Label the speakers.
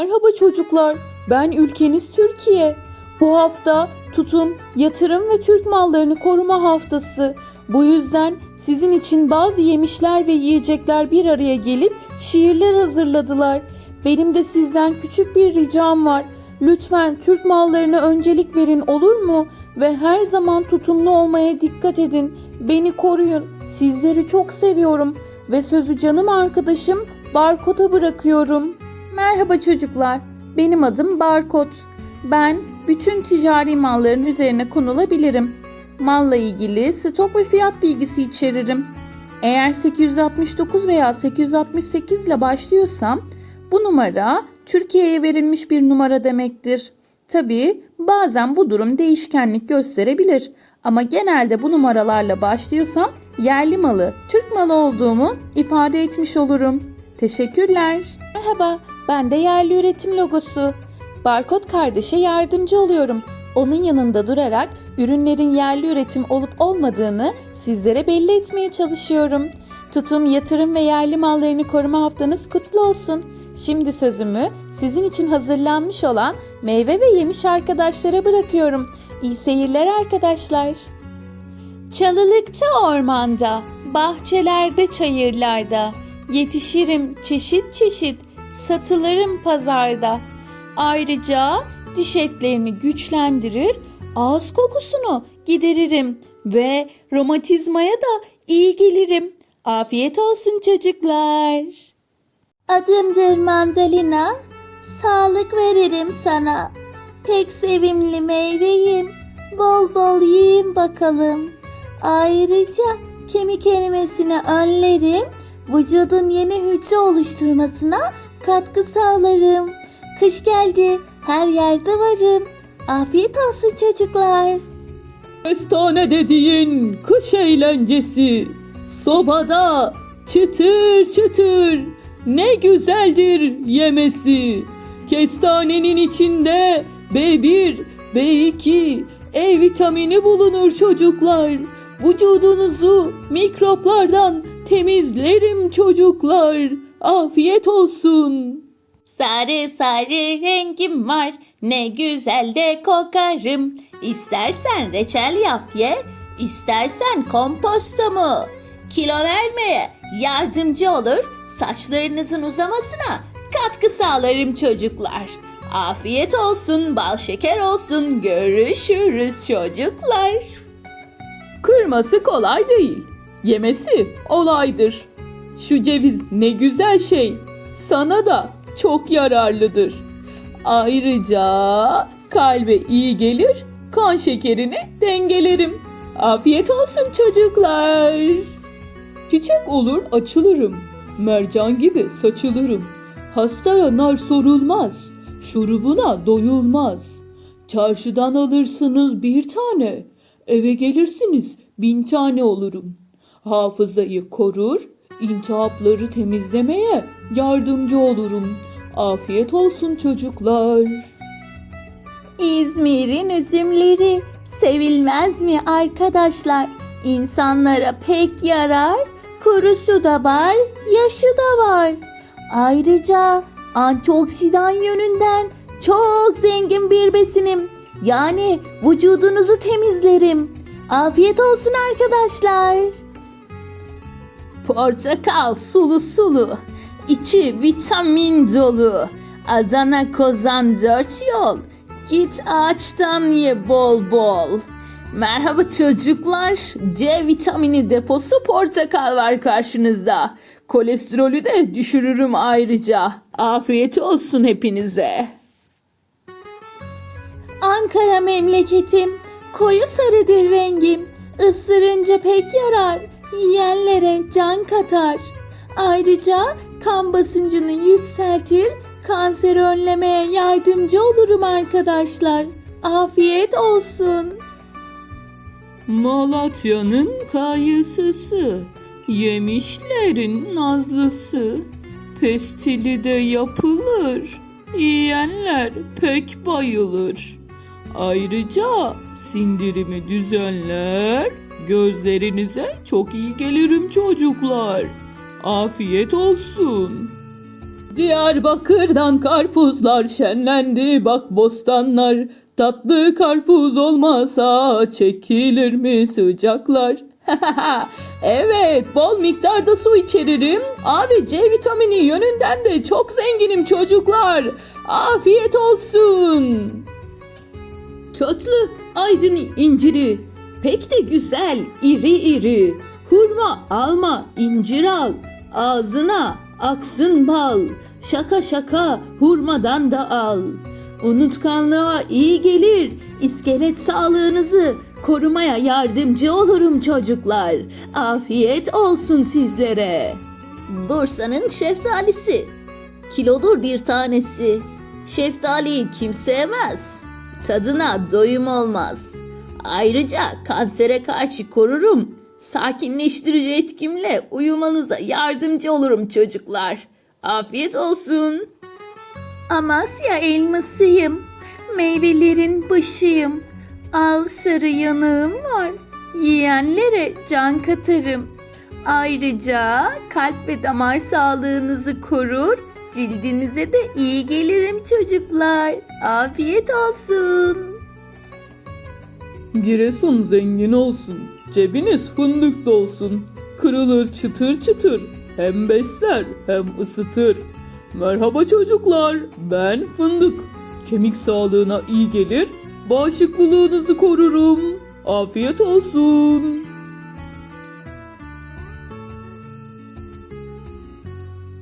Speaker 1: Merhaba çocuklar, ben ülkeniz Türkiye. Bu hafta tutum, yatırım ve Türk mallarını koruma haftası. Bu yüzden sizin için bazı yemişler ve yiyecekler bir araya gelip şiirler hazırladılar. Benim de sizden küçük bir ricam var. Lütfen Türk mallarına öncelik verin olur mu? Ve her zaman tutumlu olmaya dikkat edin. Beni koruyun. Sizleri çok seviyorum. Ve sözü canım arkadaşım Barkot'a bırakıyorum. Merhaba çocuklar. Benim adım Barkod. Ben bütün ticari malların üzerine konulabilirim. Malla ilgili stok ve fiyat bilgisi içeririm. Eğer 869 veya 868 ile başlıyorsam bu numara Türkiye'ye verilmiş bir numara demektir. Tabii bazen bu durum değişkenlik gösterebilir ama genelde bu numaralarla başlıyorsam yerli malı, Türk malı olduğumu ifade etmiş olurum. Teşekkürler. Merhaba, ben de yerli üretim logosu. Barkod kardeşe yardımcı oluyorum. Onun yanında durarak ürünlerin yerli üretim olup olmadığını sizlere belli etmeye çalışıyorum. Tutum, yatırım ve yerli mallarını koruma haftanız kutlu olsun. Şimdi sözümü sizin için hazırlanmış olan meyve ve yemiş arkadaşlara bırakıyorum. İyi seyirler arkadaşlar. Çalılıkta ormanda, bahçelerde çayırlarda, yetişirim çeşit çeşit, satılırım pazarda. Ayrıca diş etlerini güçlendirir, ağız kokusunu gideririm ve romatizmaya da iyi gelirim. Afiyet olsun çocuklar.
Speaker 2: Adımdır mandalina, sağlık veririm sana. Pek sevimli meyveyim, bol bol yiyin bakalım. Ayrıca kemik erimesini önlerim, vücudun yeni hücre oluşturmasına katkı sağlarım. Kış geldi, her yerde varım. Afiyet olsun çocuklar.
Speaker 1: Kestane dediğin kış eğlencesi. Sobada çıtır çıtır ne güzeldir yemesi. Kestanenin içinde B1, B2, E vitamini bulunur çocuklar. Vücudunuzu mikroplardan temizlerim çocuklar. Afiyet olsun. Sarı sarı rengim var, ne güzel de kokarım. İstersen reçel yap ye, istersen kompostomu. Kilo vermeye yardımcı olur, saçlarınızın uzamasına katkı sağlarım çocuklar. Afiyet olsun, bal şeker olsun, görüşürüz çocuklar. Kırması kolay değil, yemesi olaydır. Şu ceviz ne güzel şey, sana da çok yararlıdır. Ayrıca kalbe iyi gelir, kan şekerini dengelerim. Afiyet olsun çocuklar. Çiçek olur açılırım, mercan gibi saçılırım. Hastaya nar sorulmaz, şurubuna doyulmaz. Çarşıdan alırsınız bir tane, eve gelirsiniz bin tane olurum. Hafızayı korur, intihapları temizlemeye yardımcı olurum. Afiyet olsun çocuklar.
Speaker 2: İzmir'in üzümleri sevilmez mi arkadaşlar? İnsanlara pek yarar, kurusu da var, yaşı da var. Ayrıca antioksidan yönünden çok zengin bir besinim. Yani vücudunuzu temizlerim. Afiyet olsun arkadaşlar.
Speaker 1: Portakal sulu sulu, içi vitamin dolu. Adana Kozan dört yol, git ağaçtan ye bol bol. Merhaba çocuklar, C vitamini deposu portakal var karşınızda. Kolesterolü de düşürürüm ayrıca. Afiyet olsun hepinize.
Speaker 2: Ankara memleketim, koyu sarıdır rengim. Isırınca pek yarar, yiyenlere can katar. Ayrıca kan basıncını yükseltir, kanseri önlemeye yardımcı olurum arkadaşlar. Afiyet olsun.
Speaker 1: Malatya'nın kayısısı, yemişlerin nazlısı. Pestili de yapılır, yiyenler pek bayılır. Ayrıca sindirimi düzenler, gözlerinize çok iyi gelirim çocuklar. Afiyet olsun. Diyarbakır'dan karpuzlar şenlendi bak bostanlar. Tatlı karpuz olmasa çekilir mi sıcaklar? evet, bol miktarda su içeririm. A C vitamini yönünden de çok zenginim çocuklar. Afiyet olsun. Tatlı aydın inciri, pek de güzel iri iri. Hurma alma, incir al, ağzına aksın bal. Şaka şaka hurmadan da al. Unutkanlığa iyi gelir, iskelet sağlığınızı korumaya yardımcı olurum çocuklar. Afiyet olsun sizlere.
Speaker 2: Bursa'nın şeftalisi. Kilodur bir tanesi. Şeftaliyi kim sevmez? Tadına doyum olmaz. Ayrıca kansere karşı korurum. Sakinleştirici etkimle uyumanıza yardımcı olurum çocuklar. Afiyet olsun. Amasya elmasıyım. Meyvelerin başıyım. Al sarı yanığım var. Yiyenlere can katarım. Ayrıca kalp ve damar sağlığınızı korur, cildinize de iyi gelirim çocuklar. Afiyet olsun.
Speaker 1: Giresun zengin olsun, cebiniz fındık dolsun. Kırılır çıtır çıtır, hem besler hem ısıtır. Merhaba çocuklar, ben Fındık. Kemik sağlığına iyi gelir, bağışıklılığınızı korurum. Afiyet olsun.